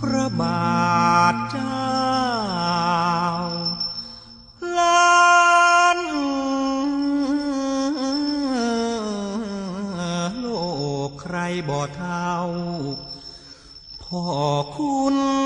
พระบาทเจ้าล้านโลกใครบ่เท่าพ่อคุณ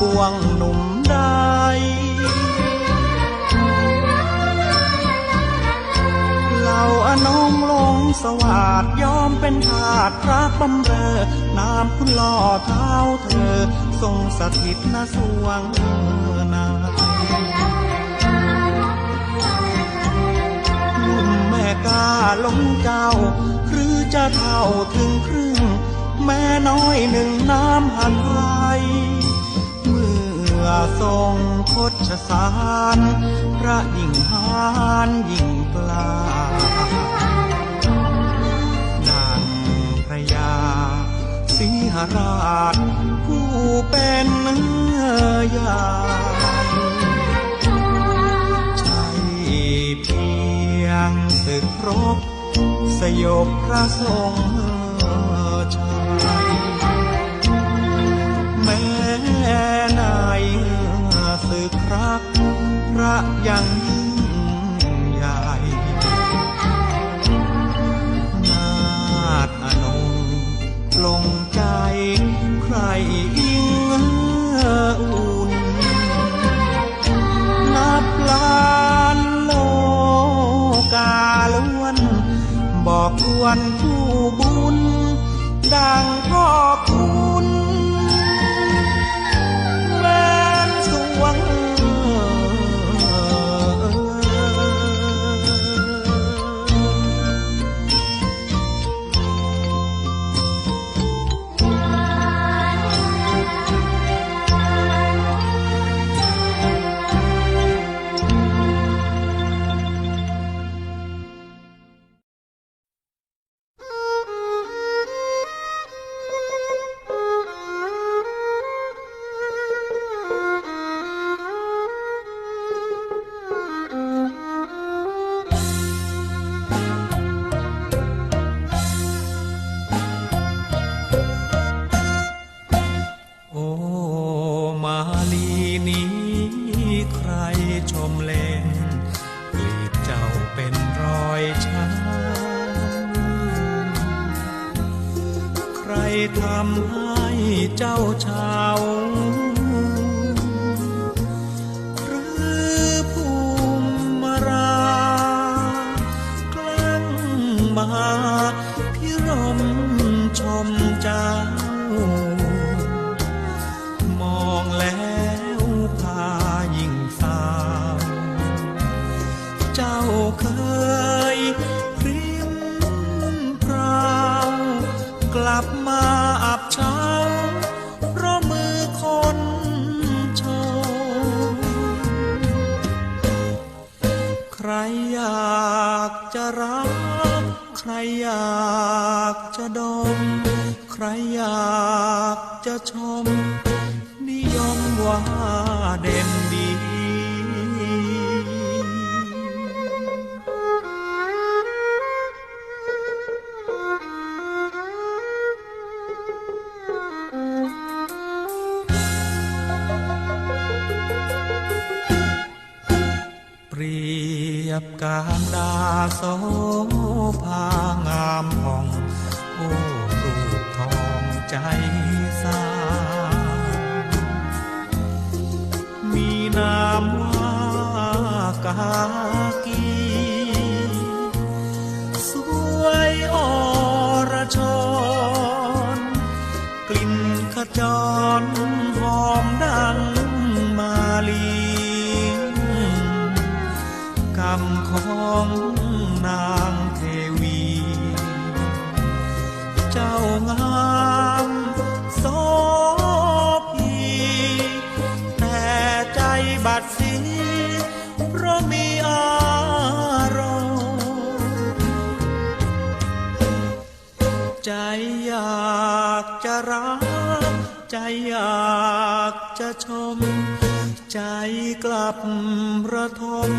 ปวงหนุ่มได้เหล่าอนองลงสวัสดยอมเป็นทาสพระบำเรอนามคุณล่อเท้าเธอ ทรงสถิตณสวงนาลุ่มแม่กาลงเจ้า หรือจะเท่าถึงครึ่งแม่น้อยหนึ่งน้ำหันไรเมื่ อทรงคดชสารพระยิ่งหานยิ่งกล้าดังพระยาสิหราช ผู้เป็นเนื้อใหญ่ใช่เพียงศึกรบสยบพระทรง แม้ในศึกรักพระยังยิ่งใหญ่นาดอนงลงใจใครอิงอุ่นนับล้านโลกาล้วน บอกทวนผู้บุญ ดังพ่อคุณ การดาโสภางามผ่องโอ้รูปทองใจสามีนามว่ากากี สวยอรชนกลิ่นขจ รัก ใจอยากจะชม ใจกลับระทม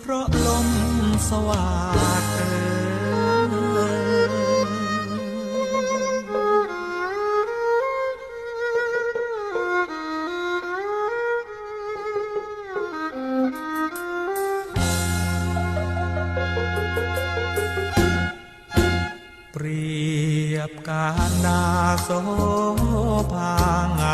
เพราะลมสว่างเอ การนาโสพาง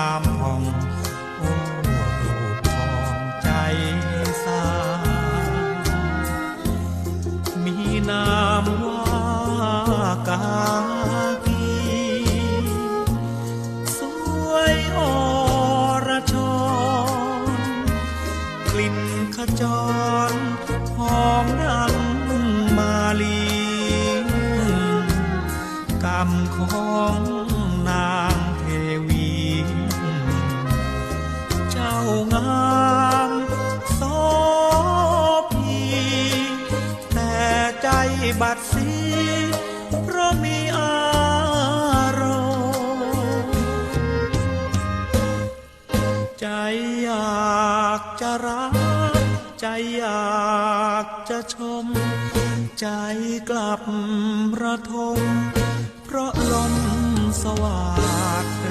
ใจอยากจะชม ใจกลับระทมเพราะลมสว่าง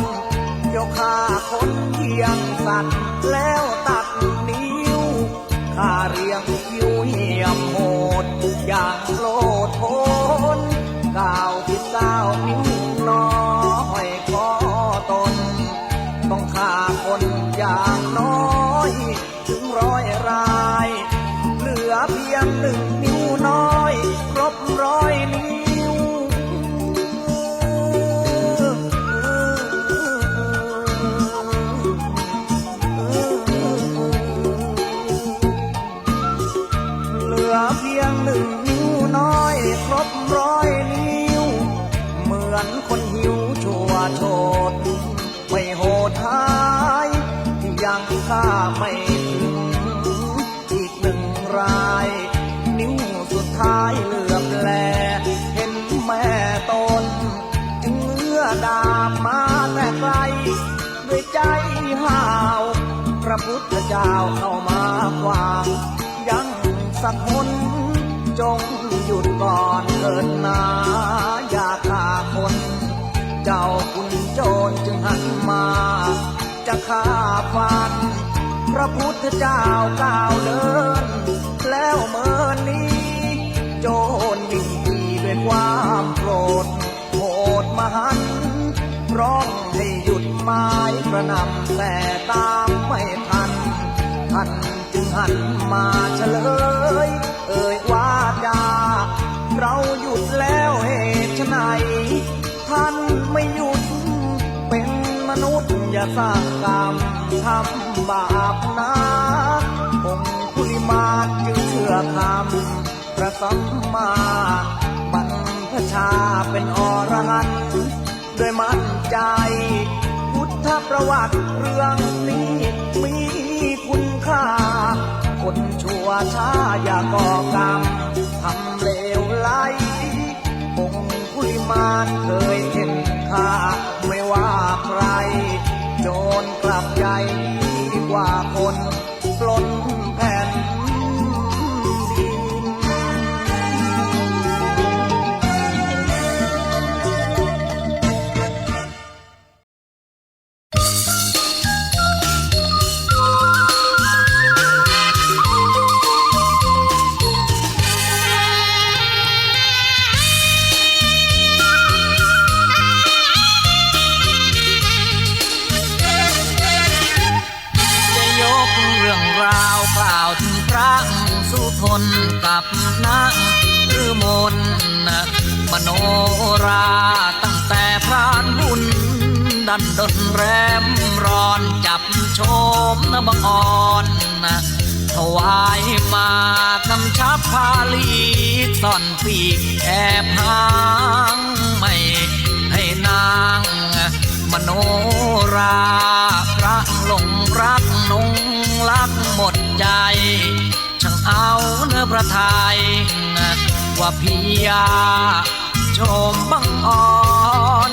นเจ้าฆ่าคนเที่ยงสัตว์แล้ว บร้อยนิ้ว เหมือนคนหิวชั่วโทษไม่โหดท้ายยังฆ่าไม่ถึงอีกหนึ่งราย นิ้วสุดท้ายเหลือบแล เห็นแม่ตนจึงเอื้อดาบมาแต่ไกลด้วยใจห้าว พระพุทธเจ้าเข้ามาขวางยังสักคน จงหยุดก่อนเกินนาอย่าฆ่าคน เจ้าคุณโจรจึงหันมา จะฆ่าฟัน พระพุทธเจ้าก้าวเดิน แล้วเมื่อนี้ โจรยิ่งดีด้วยความโกรธโหดมหันร้องให้หยุดไม้กระนำแต่ตามไม่ทัน ท่านจึงหันมาเฉลย เอ่ยว่าจาเราหยุดแล้วเหตุไฉนท่านไม่หยุด เป็นมนุษย์อย่าสร้างกรรมทำบาปนะองค์คุลิมาจึงเชื่อคำพระสัมมาบรรพชาเป็นอรหันต์ด้วยมั่นใจ พุทธประวัติเรื่องนี้มี วช้าอย่าก่อกรรมทำเลวไหลองค์คุลิมานเคยเห็นข้าไม่ว่าใคร โจรกลับใจดีกว่า วายมากำชับพาลีซ่อนปีกแอบหางไม่ให้นางมโนราพระหลงรักนงรักหมดใจช่างเอาเนื้อพระทยัยว่าพิยาชมบังอ่อน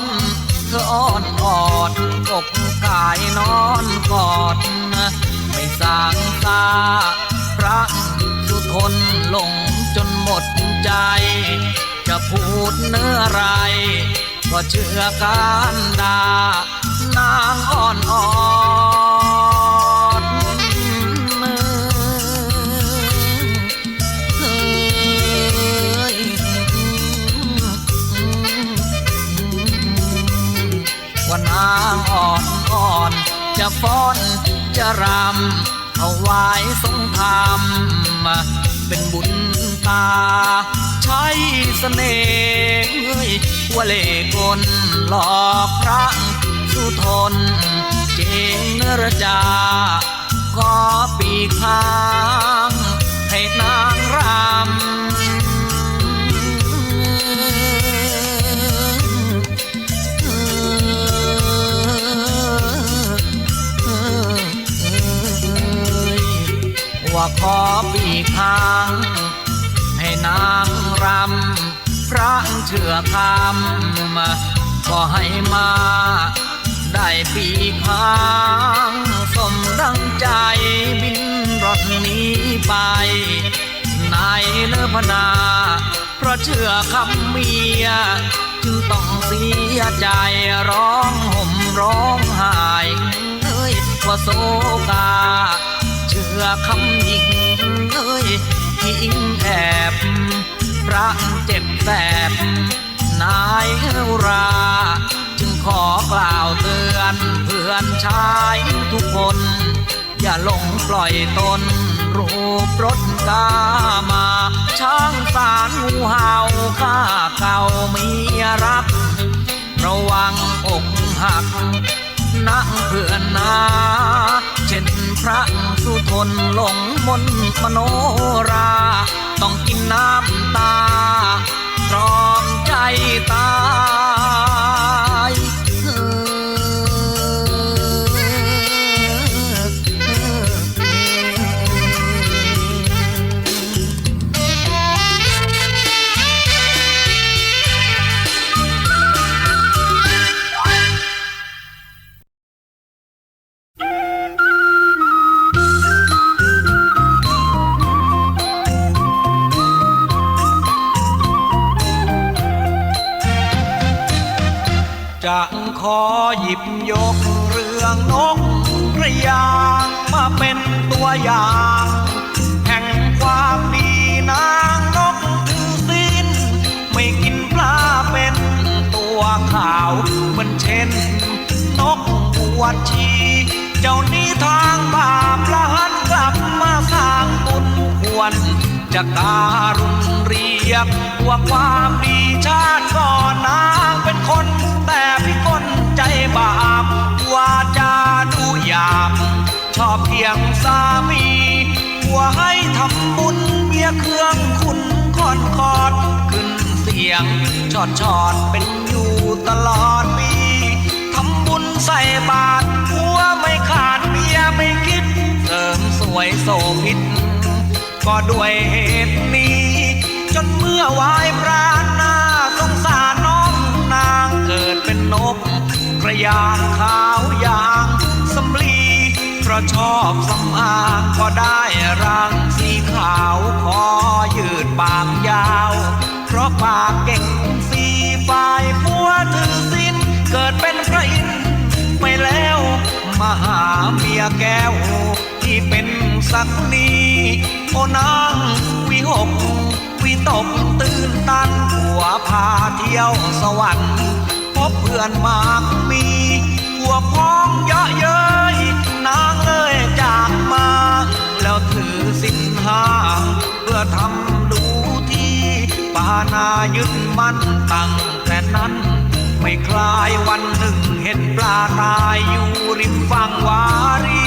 เธออ่อนออดกบกายนอนกอด สางตาพระสุทนลงจนหมดใจ จะพูดเนื้ออะไร ก็เชื่อการดานางอ่อนอ่อนว่านางอ่อนอ่อนจะฟ้อน จะรำเอาไว้ทรงธรรมเป็นบุญตา ใช้เสน่ห์ว่าเล่กลหลอกพระสุทน เจงระจาขอปีกข้า ขอปีกาง ให้นางรำพระเชื่อคำก็ให้มา ได้ปีกางสมดังใจบินรถนี้ไปนาเลิพนาเพราะเชื่อคำเมียจึงต้องเสียใจร้องห่มร้องไห้เอ้ยว่าโศกาเชื่อคำ เอ้ยอิงแอบพระเจ็บแสบนายรา จึงขอกล่าวเตือนเพื่อนชายทุกคน อย่าหลงปล่อยตน รูปรถกามาช่างสารงูเห่าข้าเก่ามีรักระวังอกหัก นักเพื่อนนาเช่นพระสุทนหลงมนมโนรา ต้องกินน้ำตาตรอมใจตา จะขอหยิบยกเรื่องนกกระยางมาเป็นตัวอย่าง แห่งความดีนางนกถือศีลไม่กินปลาเป็นตัวขาวเหมือนเช่น นกบวชชี เจ้านี้ทางบาปละหันกลับมาสร้างบุญควร จะการุณเรียกว่าความดีชาติก่อนนางเป็นคน แต่พี่คนใจบาปว่าจาดูหยาบชอบเพียงสามีว่าให้ทำบุญเมียเครื่องคุณคอนคอด ขึ้นเสียงชอดชอดเป็นอยู่ตลอดปีทำบุญใส่บาตรหัวไม่ขาดเมียไม่คิดเสริมสวยโสพิษ ก็ด้วยเหตุนี้ จนเมื่อวายปราณนาสงสารน้องนางเกิดเป็นนกกระยางขาวยางสำลีเพราะชอบสำอางก็ได้รังสีขาวคอยืดปากยาว เพราะปากเก่งสีฝ่ายผัวถือสินเกิดเป็นพระอินทร์ไปแล้วมาหาเมียแก้วที่เป็นสักนี้ โอนางวิหก วิตกตื่นตันผัวพาเที่ยวสวรรค์พบเพื่อนมากมีหัวพ้องเยอะเย้ยนางเลยจากมา แล้วถือสินห้าเพื่อทำดูที่ปานายึดมั่นตั้งแต่นั้น ไม่คลายวันหนึ่งเห็นปลาตายอยู่ริมฝั่งวารี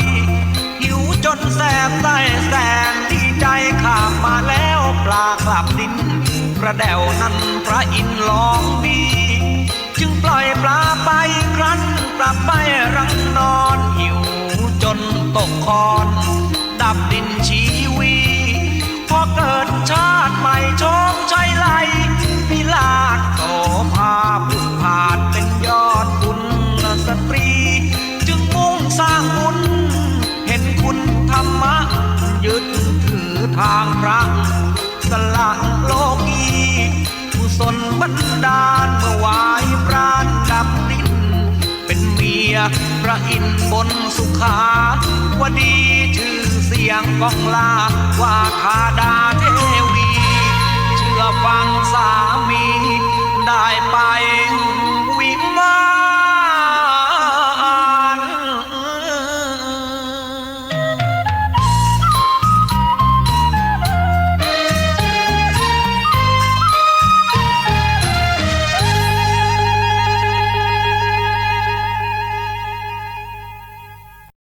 ระเดวนั้นพระอินทร์ลองดี จึงปล่อยปลาไปครั้นกลับไปรังนอนหิวจนตกคอน ดับดินชีวี พอเกิดชาติใหม่ชคชัยไลพิลาศโตภาพุผาดเป็นยอดบุญสตรี จึงมุ่งสร้างบุญเห็นคุณธรรมะยึดถือทางพระสละโลกี ระอินบนสุขาวดีชื่อเสียงกองลาว่าคาดาเทวี เชื่อฟังสามีได้ไป